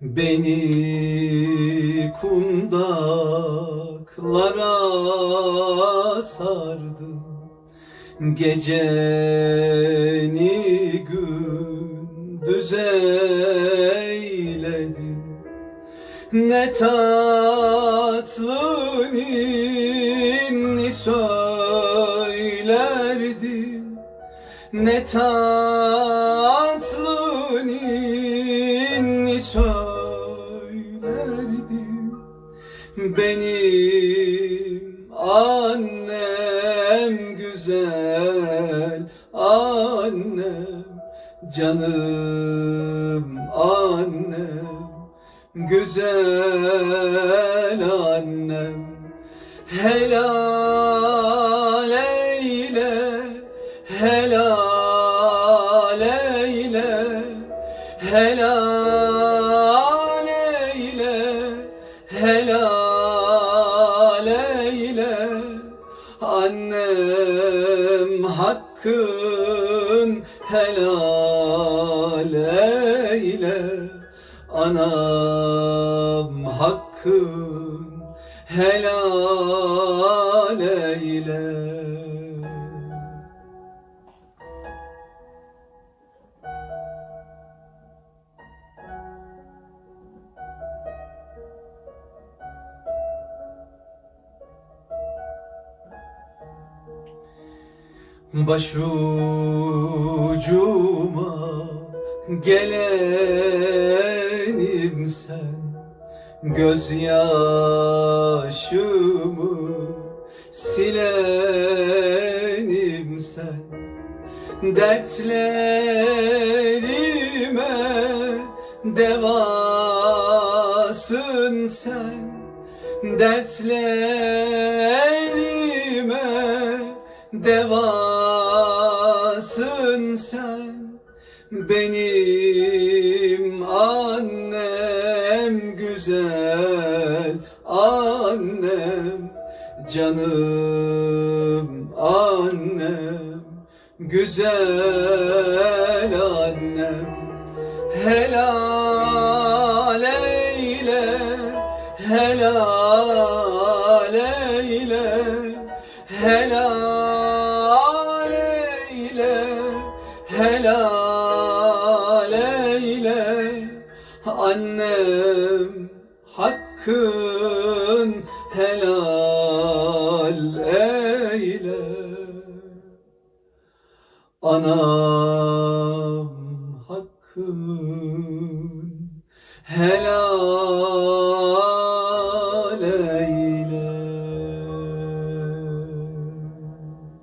Beni kundaklara sardın. Geceni gündüz eyledin. Ne tatlı ninni söylerdin. Ne tatlı ninni söylerdin Benim annem güzel annem Canım annem güzel annem Helal eyle, helal eyle, helal Annem hakkın helal eyle. Anam hakkın helal eyle Başucuma gelenim sen Gözyaşımı silenim sen. Dertlerime devasın sen Dertlerime devasın sen Benim annem güzel annem Canım annem güzel annem. Helal eyle, helal eyle, helal eyle. Annem hakkın helal eyle. Anam hakkın helal